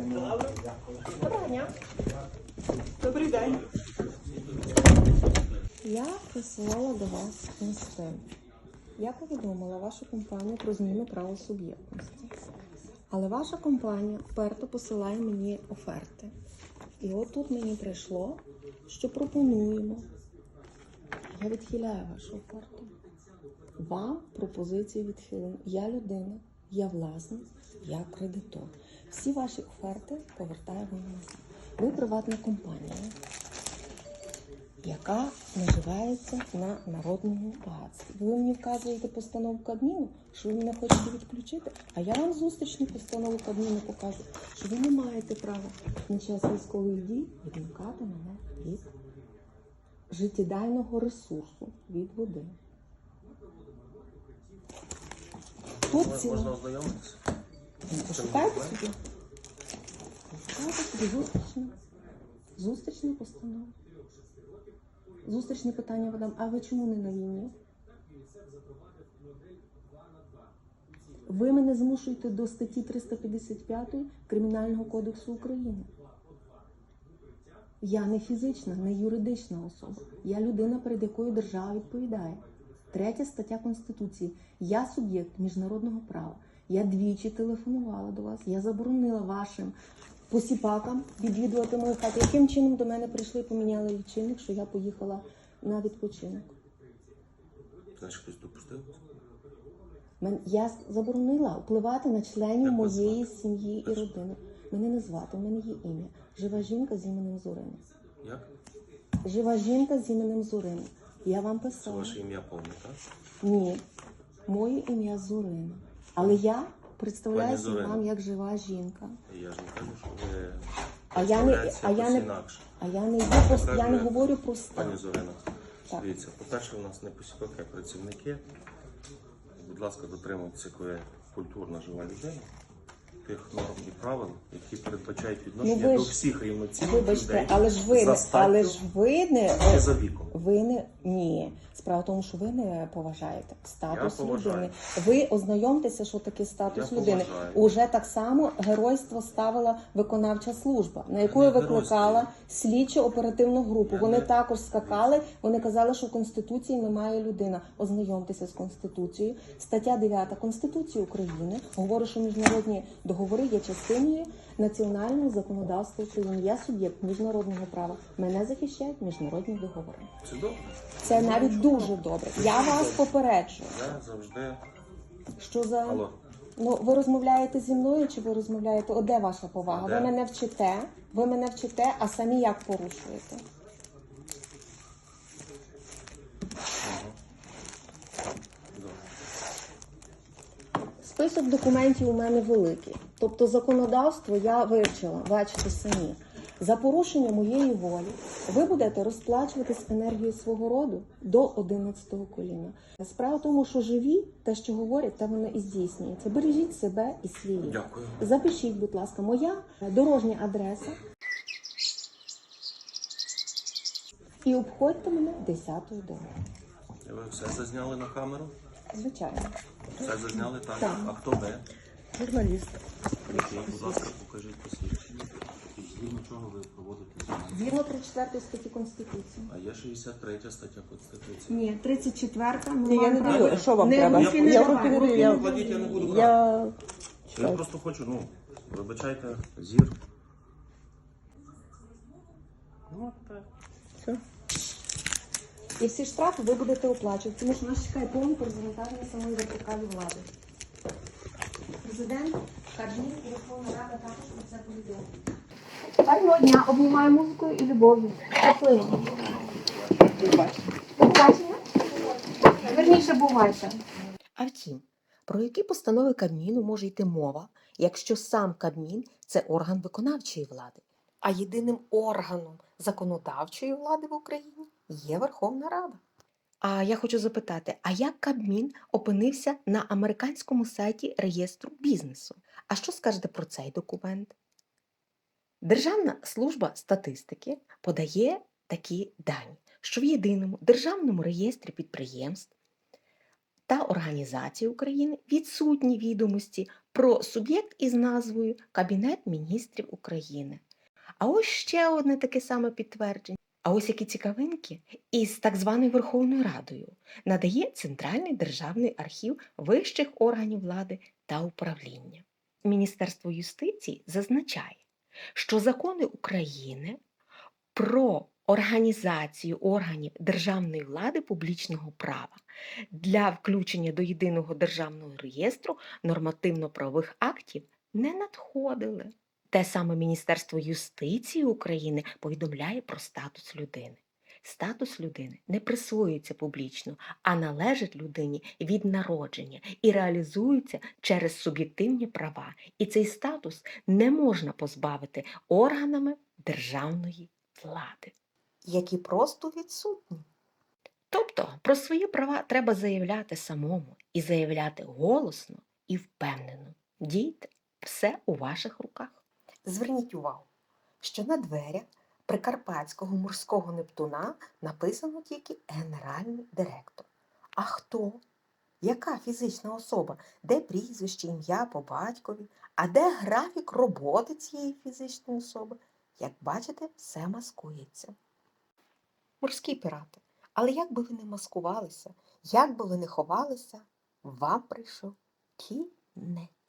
Доброго дня. Добрий день. Я присилала до вас інстинкт. Я повідомила вашу компанію про зміну права суб'єктності. Але ваша компанія вперто посилає мені оферти. І от тут мені прийшло, що пропонуємо. Я відхиляю вашу оферту. Вам пропозиції відхилені. Я людина, я власник, я кредитор. Всі ваші оферти повертаю вам назад. Ви приватна компанія яка наживається на народному багатстві. Ви мені вказуєте постанову Кабміну, що ви мене хочете відключити, а я вам зустрічну постанову Кабміну покажу, що ви не маєте права на час військових дій відмикати мене від життєдайного ресурсу, від води. Тут Можна ознайомитися? Пошукайте собі. Пошукайте собі зустрічну. Зустрічну постанову. Зустрічне питання видам. А ви чому не на війні? Ви мене змушуєте до статті 355 Кримінального кодексу України. Я не фізична, не юридична особа. Я людина, перед якою держава відповідає. Третя стаття Конституції. Я суб'єкт міжнародного права. Я двічі телефонувала до вас. Я заборонила вашим посіпакам відвідувати мою хату. Яким чином до мене прийшли і поміняли лічильник, що я поїхала на відпочинок? Значить, хтось допустив? Я заборонила впливати на членів моєї сім'ї і родини. Мене не звати, в мене є ім'я. Жива жінка з іменем Зорина. Як? Жива жінка з іменем Зорина. Я вам писала. Це ваше ім'я повне, так? Ні, моє ім'я Зорина. Але я представляюся Зорина. вам як жива жінка. Я ж не кажу, що ви А я не, а я не, інакше. а я не йду про я не говорю про Пані. Зорина, Так. дивіться, по-перше, у нас не посіпаки, а працівники. Будь ласка, дотримуйтеся, коли культурна жива людина. Тих норм і правил, які передбачають відношення Ну, до ж- всіх рівноцінних Вибачте, людей. але ж ви за не, статтю але ж ви не за віком. ви не ні. Справа в тому, що ви не поважаєте статус Я поважаю. людини. Ви ознайомтеся, що таке статус Я людини. поважаю. Уже так само геройство ставила виконавча служба, на яку не викликала геройство. слідчо оперативну групу. Я Вони не- також скакали. Вони казали, що в конституції немає людина. Ознайомтеся з конституцією. Стаття 9 Конституції України говорить, що міжнародні договори є частиною національного законодавства України. Я суб'єкт міжнародного права. Мене захищають міжнародні договори. Це добре. Це навіть дуже добре. Я вас попереджую, Я завжди. що за Алло. ну ви розмовляєте зі мною, чи ви розмовляєте? О, де ваша повага? Де? Ви мене вчите, ви мене вчите, а самі як порушуєте? Список документів у мене великий. Тобто законодавство я вивчила, бачите самі. За порушення моєї волі ви будете розплачуватись енергією свого роду до 11-го коліна. Справа в тому, що живі, те, що говорять, те воно і здійснюється. Бережіть себе і свій рід. Дякую. Запишіть, будь ласка, моя дорожня адреса. І обходьте мене 10-ю дорогою. Ви все зазняли на камеру? Звичайно. Все зазняли так. Так. А хто ви? Журналіст. Будь ласка, покажіть посвідчення. Згідно чого ви проводите зміни? Згідно 34 статті Конституції. А є 63 стаття Конституції. Ні, 34 ми Ні, я не даю. Що вам треба? Я не руки не руки даю. не Я, Кладіть, я не буду брати. я... Я просто хочу, ну, вибачайте, зір. Ну, так. Все. І всі штрафи ви будете оплачувати, тому що нас чекає повний парламентарної самої вертикалі влади. Президент, Кабмін і Верховна Рада також про це повідомили. Гарного дня, обнімаю музикою і любов'ю. Щасливо. Побачення. Верніше бувайте. А втім, про які постанови Кабміну може йти мова, якщо сам Кабмін це орган виконавчої влади, а єдиним органом законодавчої влади в Україні є Верховна Рада. А я хочу запитати, а як Кабмін опинився на американському сайті реєстру бізнесу? А що скажете про цей документ? Державна служба статистики подає такі дані, що в єдиному державному реєстрі підприємств та організації України відсутні відомості про суб'єкт із назвою Кабінет міністрів України. А ось ще одне таке саме підтвердження. А ось які цікавинки із так званою Верховною Радою надає Центральний державний архів вищих органів влади та управління. Міністерство юстиції зазначає, що закони України про організацію органів державної влади публічного права для включення до єдиного державного реєстру нормативно-правових актів не надходили. Те саме Міністерство юстиції України повідомляє про статус людини. Статус людини не присвоюється публічно, а належить людині від народження і реалізується через суб'єктивні права. І цей статус не можна позбавити органами державної влади, які просто відсутні. Тобто про свої права треба заявляти самому і заявляти голосно і впевнено. Дійте, все у ваших руках. Зверніть увагу, що на дверях Прикарпатського морського Нептуна написано тільки генеральний директор. А хто? Яка фізична особа? Де прізвище, ім'я по батькові? А де графік роботи цієї фізичної особи? Як бачите, все маскується. Морські пірати. Але як би ви не маскувалися, як би ви не ховалися, вам прийшов кінець.